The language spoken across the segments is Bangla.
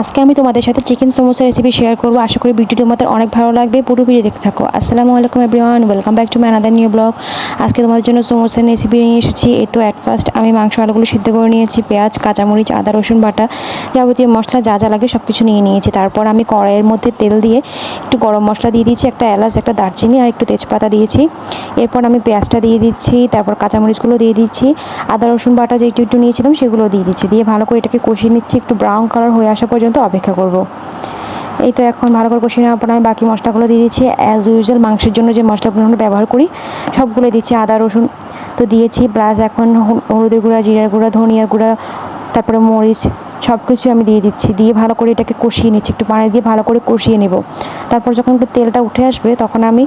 আজকে আমি তোমাদের সাথে চিকেন সমোসা রেসিপি শেয়ার করব। আশা করি ভিডিওটি তোমাদের অনেক ভালো লাগবে। পুরো ভিডিও দেখতে থাকো। আসসালামু আলাইকুম everyone welcome back to my another new blog আজকে তোমাদের জন্য সমোসার রেসিপি নিয়ে এসেছি। এই তো অ্যাট ফার্স্ট আমি মাংস আলুগুলো সিদ্ধ করে নিয়েছি, পেঁয়াজ, কাঁচামরিচ, আদা, রসুন বাটা যাবতীয় মশলা যা যা লাগে সব কিছু নিয়ে নিয়েছি। তারপর আমি কড়াইয়ের মধ্যে তেল দিয়ে একটু গরম মশলা দিয়ে দিয়েছি, একটা এলাচ, একটা দারচিনি আর একটু তেজপাতা দিয়েছি। এরপর আমি পেঁয়াজটা দিয়ে দিচ্ছি, তারপর কাঁচামরিচগুলো দিয়ে দিচ্ছি, আদা, রসুন বাটা যে একটু একটু নিয়েছিলাম সেগুলো দিয়ে দিচ্ছি। দিয়ে ভালো করে এটাকে কষিয়ে নিচ্ছি, একটু ব্রাউন কালার হয়ে আসা পর্যন্ত অপেক্ষা করব। এই তো এখন ভালো করে কষিয়ে নেওয়ার পর আমি বাকি মশলাগুলো দিয়ে দিচ্ছি। অ্যাজ ইউজুয়াল মাংসের জন্য যে মশলাগুলো আমরা ব্যবহার করি, সবগুলো দিচ্ছি আদা, রসুন। তো দিয়েছি প্লাস এখন হলুদের গুঁড়া, জিরার গুঁড়া, ধনিয়ার গুঁড়া, তারপরে মরিচ সব কিছু আমি দিয়ে দিচ্ছি। দিয়ে ভালো করে এটাকে কষিয়ে নিচ্ছি, একটু পানি দিয়ে ভালো করে কষিয়ে নেব। তারপর যখন একটু তেলটা উঠে আসবে, তখন আমি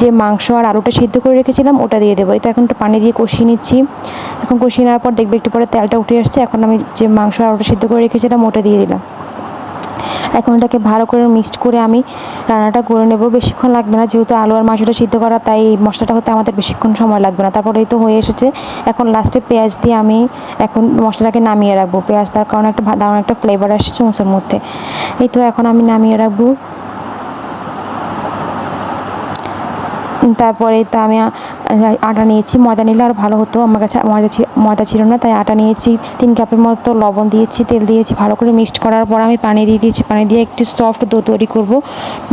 যে মাংস আর আলুটা সিদ্ধ করে রেখেছিলাম, ওটা দিয়ে দেবো। এই তো এখন একটু পানি দিয়ে কষিয়ে নিচ্ছি। এখন কষিয়ে নেওয়ার পর দেখবে একটু পরে তেলটা উঠে আসছে। এখন আমি যে মাংস আর আলুটা সিদ্ধ করে রেখেছিলাম, ওটা দিয়ে দিলাম। এখন এটাকে ভালো করে মিক্সড করে আমি রান্নাটা করে নেব। বেশিক্ষণ লাগবে না, যেহেতু আলু আর মাংসটা সিদ্ধ করা, তাই মশলাটা হতে আমাদের বেশিক্ষণ সময় লাগবে না। তারপরে তো হয়ে এসেছে। এখন লাস্টে পেঁয়াজ দিয়ে আমি এখন মশলাটাকে নামিয়ে রাখব। পেঁয়াজ তার কারণে একটা দারুণ একটা ফ্লেভার আসছে চমচের মধ্যে। এই তো এখন আমি নামিয়ে রাখব। তারপরে তো আমি আটা নিয়েছি, ময়দা নিলে আর ভালো হতো। আমার কাছে ময়দা ময়দা ছিল না, তাই আটা নিয়েছি। তিন কাপের মতো লবণ দিয়েছি, তেল দিয়েছি, ভালো করে মিক্সড করার পর আমি পানি দিয়ে দিয়েছি। পানি দিয়ে একটি সফট ডো তৈরি করব।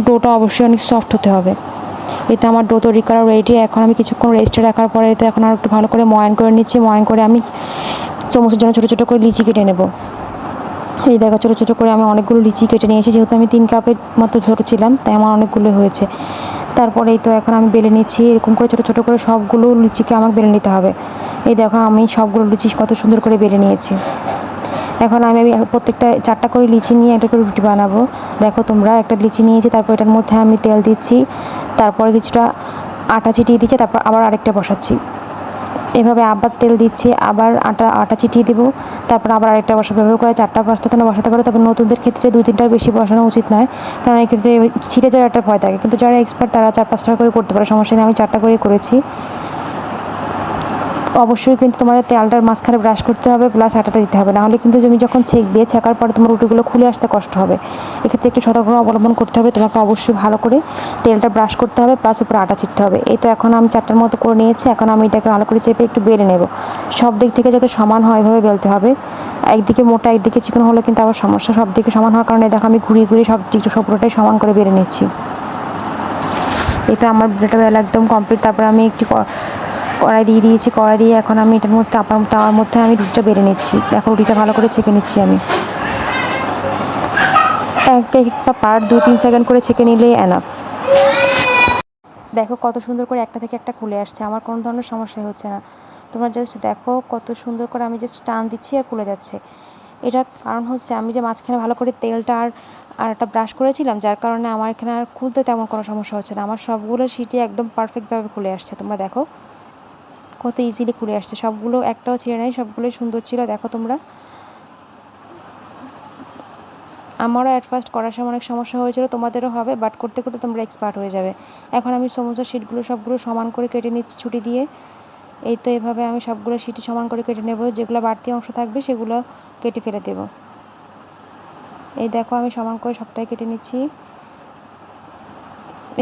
ডোটা অবশ্যই অনেক সফট হতে হবে। এতে আমার ডো তৈরি করা রেডি এখন আমি কিছুক্ষণ রেস্টে রাখার পরে তো এখন আর একটু ভালো করে ময়ান করে নিচ্ছি। ময়ান করে আমি চামচের জন্য ছোটো ছোটো করে লিচি কেটে নেব। এই দেখো, ছোটো ছোটো করে আমি অনেকগুলো লিচি কেটে নিয়েছি। যেহেতু আমি তিন কাপের মতো ছোটো ছিলাম তাই আমার অনেকগুলো হয়েছে। তারপরেই তো এখন আমি বেলে নিচ্ছি, এরকম করে ছোটো ছোটো করে সবগুলো লুচিকে আমাকে বেলে নিতে হবে। এই দেখো, আমি সবগুলো লুচি কত সুন্দর করে বেলে নিয়েছি। এখন আমি প্রত্যেকটা চারটা করে লিচি নিয়ে একটা করে রুটি বানাবো। দেখো তোমরা, একটা লিচি নিয়েছি, তারপর এটার মধ্যে আমি তেল দিচ্ছি, তারপরে কিছুটা আটা ছিটিয়ে দিচ্ছি, তারপর আবার আরেকটা বসাচ্ছি। এভাবে আবার তেল দিচ্ছে, আবার আটা আটা চিটিয়ে দেবো, তারপর আবার আরেকটা বসাবো ব্যবহার করে চারটা পাঁচটা তো বসাতে পারো, তবে নতুনদের ক্ষেত্রে দুই তিনটা বেশি বসানো উচিত নয়, কারণ এক্ষেত্রে ছিটে যাওয়ার একটা ভয় থাকে, কিন্তু যারা এক্সপার্ট তারা চার পাঁচটা করে করতে পারে, সমস্যা নেই, আমি চারটা করে করেছি। অবশ্যই কিন্তু তোমাদের তেলটার মাঝখানে ব্রাশ করতে হবে প্লাস আটাটা দিতে হবে। নাহলে কিন্তু তুমি যখন ছেঁকবে ছেঁকার পরে তোমার রুটিগুলো খুলে আসতে কষ্ট হবে। এক্ষেত্রে একটু সতর্ক অবলম্বন করতে হবে, তোমাকে অবশ্যই ভালো করে তেলটা ব্রাশ করতে হবে প্লাস উপরে আটা ছিটতে হবে। এই তো এখন আমি চারটার মতো করে নিয়েছি, এখন আমি এটাকে ভালো করে চেপে একটু বেলে নেব। সব দিক থেকে যাতে সমান হয় এভাবে বেলতে হবে। একদিকে মোটা, একদিকে চিকন হলে কিন্তু আবার সমস্যা সব দিকে সমান হওয়ার কারণে দেখো আমি ঘুরিয়ে ঘুরিয়ে সব দিকটা সবটাই সমান করে বেড়ে নিচ্ছি। এটা আমার বেটা বেলা একদম কমপ্লিট তারপর আমি একটি কড়াই দিয়ে দিয়েছি, কড়াই দিয়ে এখন আমি এটার মধ্যে আপার তাওয়ার মধ্যে আমি রুটিটা বেড়ে নিচ্ছি। এখন রুটিটা ভালো করে ছেঁকে নিচ্ছি আমি। এক একটা পার দু তিন সেকেন্ড করে ছেঁকে নিলেই এনাফ দেখো কত সুন্দর করে একটা থেকে একটা খুলে আসছে, আমার কোনো ধরনের সমস্যা হচ্ছে না। তোমরা জাস্ট দেখো কত সুন্দর করে আমি জাস্ট টান দিচ্ছি আর খুলে যাচ্ছে। এটা কারণ হচ্ছে আমি যে মাঝখানে ভালো করে তেলটা আর আর একটা ব্রাশ করেছিলাম, যার কারণে আমার এখানে আর খুলতে তেমন কোনো সমস্যা হচ্ছে না। আমার সবগুলো সিটে একদম পারফেক্টভাবে খুলে আসছে, তোমরা দেখো। কত ইজিলি খুলে আসছে। সবগুলো একটাও ছিঁড়ে নাই সবগুলোই সুন্দর ছিল, দেখো তোমরা। আমারও অ্যাট ফার্স্ট করার সময় অনেক সমস্যা হয়েছিল, তোমাদেরও হবে বাট করতে করতে তোমরা এক্সপার্ট হয়ে যাবে। এখন আমি সমস্ত শিটগুলো সবগুলো সমান করে কেটে নিচ্ছি ছুটি দিয়ে। এই তো এভাবে আমি সবগুলো শিটি সমান করে কেটে নেব, যেগুলো বাড়তি অংশ থাকবে সেগুলো কেটে ফেলে দেব। এই দেখো আমি সমান করে সবটাই কেটে নিচ্ছি।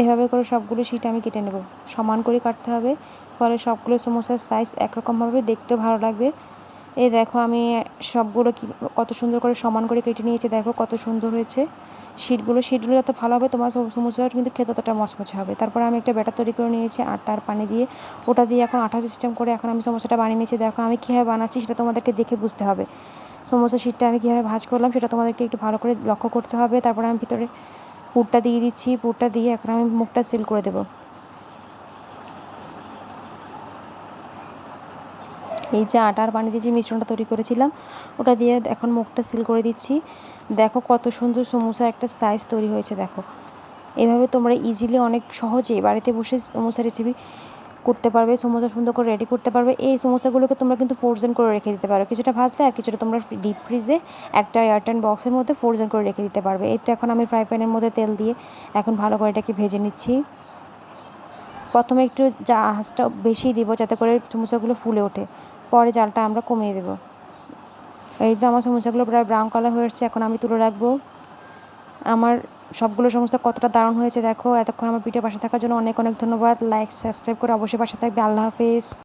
এভাবে করে সবগুলো শিট আমি কেটে নেব। সমান করে কাটতে হবে, ফলে সবগুলো সমোসার সাইজ একরকমভাবে দেখতেও ভালো লাগবে। এই দেখো আমি সবগুলো কি, কত সুন্দর করে সমান করে কেটে নিয়েছি, দেখো কত সুন্দর হয়েছে। শিটগুলো শিটগুলো যত ভালো হবে, তোমার সমোসাটা কিন্তু খেতে ততটা মচমচে হবে। তারপর আমি একটা ব্যাটার তৈরি করে নিয়েছি, আটা আর পানি দিয়ে। ওটা দিয়ে এখন আঠা সিস্টেম করে এখন আমি সমস্যাটা বানিয়ে নিয়েছি। দেখো আমি কীভাবে বানাচ্ছি সেটা তোমাদেরকে দেখে বুঝতে হবে। সমোসা শিটটা আমি কীভাবে ভাজ করলাম সেটা তোমাদেরকে একটু ভালো করে লক্ষ্য করতে হবে। তারপরে আমি ভিতরে পুরটা দিয়ে দিচ্ছি, পুরটা দিয়ে এখন আমি মুখটা সিল করে দেব। এই যে আটার পানি দিয়ে যে মিশ্রণটা তৈরি করেছিলাম, ওটা দিয়ে এখন মুখটা সিল করে দিচ্ছি। দেখো কত সুন্দর সমোসা একটা সাইজ তৈরি হয়েছে, দেখো। এভাবে তোমরা ইজিলি অনেক সহজেই বাড়িতে বসে সমোসা রেসিপি করতে পারবে সমোসা সুন্দর করে রেডি করতে পারবে। এই সমোসাগুলোকে তোমরা কিন্তু ফ্রোজেন করে রেখে দিতে পারো। কিছুটা ভাজলে আর কিছুটা তোমরা ডিপ ফ্রিজে একটা এয়ারটাইন বক্সের মধ্যে ফ্রোজেন করে রেখে দিতে পারবে। এই তো এখন আমি ফ্রাই প্যানের মধ্যে তেল দিয়ে এখন ভালো করে এটাকে ভেজে নিচ্ছি। প্রথমে একটু যা আঁচটা বেশি দিব যাতে করে সমোসাগুলো ফুলে ওঠে। পরে জালটা আমরা কমিয়ে দেব। এই তো আমার সমোসাগুলো প্রায় ব্রাউন কালার হয়ে এখন আমি তুলে রাখব। আমার সবগুলো সমস্ত কতটা দারুণ হয়েছে দেখো। এতক্ষণ আমার ভিডিও পাশে থাকার জন্য অনেক অনেক ধন্যবাদ। লাইক সাবস্ক্রাইব করে অবশ্যই পাশে থাকবে। আল্লাহ হাফেজ।